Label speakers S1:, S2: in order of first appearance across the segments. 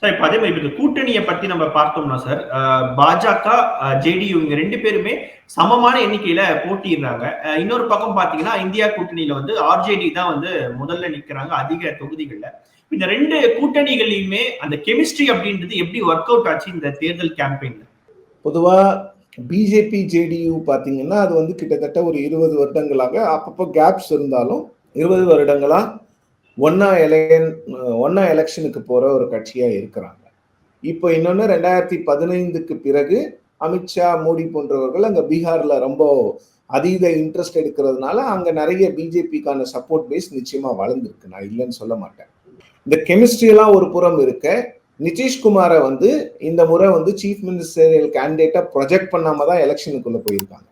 S1: Sir இப்போ அதே மாதிரி இந்த கூட்டணியை பத்தி நம்ம பார்த்தோம்னா சார் பாஜக ஜேடியு இவங்க ரெண்டு பேருமே சமமான எண்ணிக்கையில போட்டிடுறாங்க இன்னொரு பக்கம் பாத்தீங்கன்னா இந்தியா கூட்டணியில வந்து ஆர்ஜேடி தான் வந்து முதல்ல நிக்கிறாங்க அதிக தொகுதிகள்ல. இந்த ரெண்டு கூட்டணிகளையுமே அந்த கெமிஸ்ட்ரி அப்படின்றது எப்படி ஒர்க் அவுட் ஆச்சு இந்த தேர்தல் கேம்பெயின்ல
S2: பொதுவா பிஜேபி ஜேடியு பாத்தீங்கன்னா அது வந்து கிட்டத்தட்ட ஒரு இருபது வருடங்களாக அப்பப்போ கேப்ஸ் இருந்தாலும் இருபது வருடங்களா ஒன்னா எலையன் ஒன்னா எலெக்ஷனுக்கு போற ஒரு கட்சியா இருக்கிறாங்க. இப்போ இன்னொன்று ரெண்டாயிரத்தி பதினைந்துக்கு பிறகு அமித்ஷா மோடி போன்றவர்கள் அங்கே பீகார்ல ரொம்ப அதீத இன்ட்ரெஸ்ட் எடுக்கிறதுனால அங்க நிறைய பிஜேபிக்கான சப்போர்ட் பேஸ் நிச்சயமா வளர்ந்துருக்கு. நான் இல்லைன்னு சொல்ல மாட்டேன். இந்த கெமிஸ்ட்ரி எல்லாம் ஒரு புறம் இருக்க. நிதிஷ்குமாரை வந்து இந்த முறை வந்து சீஃப் மினிஸ்டரியல் கேண்டிடேட்டா ப்ரொஜெக்ட் பண்ணாம தான் எலெக்ஷனுக்குள்ள போயிருக்காங்க.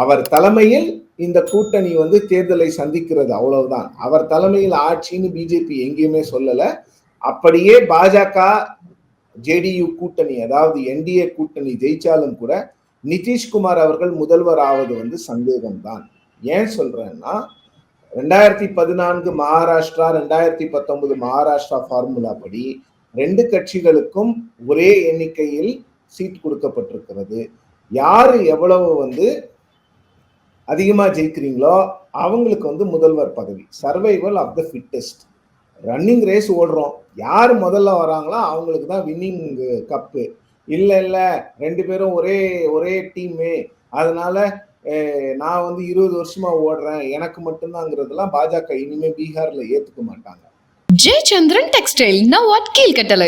S2: அவர் தலைமையில் இந்த கூட்டணி வந்து தேர்தலை சந்திக்கிறது அவ்வளவுதான். அவர் தலைமையில் ஆட்சின்னு பிஜேபி எங்கேயுமே சொல்லல. அப்படியே பாஜக ஜேடியு கூட்டணி அதாவது என்டிஏ கூட்டணி ஜெயிச்சாலும் கூட நிதிஷ்குமார் அவர்கள் முதல்வர் ஆவது வந்து சந்தேகம்தான். ஏன் சொல்றேன்னா ரெண்டாயிரத்தி பதினான்கு மகாராஷ்டிரா ரெண்டாயிரத்தி பத்தொன்பது மகாராஷ்டிரா ஃபார்முலா படி ரெண்டு கட்சிகளுக்கும் ஒரே எண்ணிக்கையில் சீட் கொடுக்கப்பட்டிருக்கிறது. யாரு எவ்வளவு வந்து அதிகமாக ஜெயிக்கிறீங்களோ அவங்களுக்கு வந்து முதல்வர் பதவி survival of the fittest running race ஓடுறோம். யார் முதல்ல வராங்களோ அவங்களுக்கு தான் வின்னிங் கப்பு இல்லை இல்லை ரெண்டு பேரும் ஒரே ஒரே டீமு அதனால நான் வந்து இருபது வருஷமா ஓடுறேன். எனக்கு மட்டும்தாங்கிறதெல்லாம் பாஜக இனிமே பீகார்ல ஏத்துக்க மாட்டாங்க.
S3: Jayachandran textile what at Keelkattalai?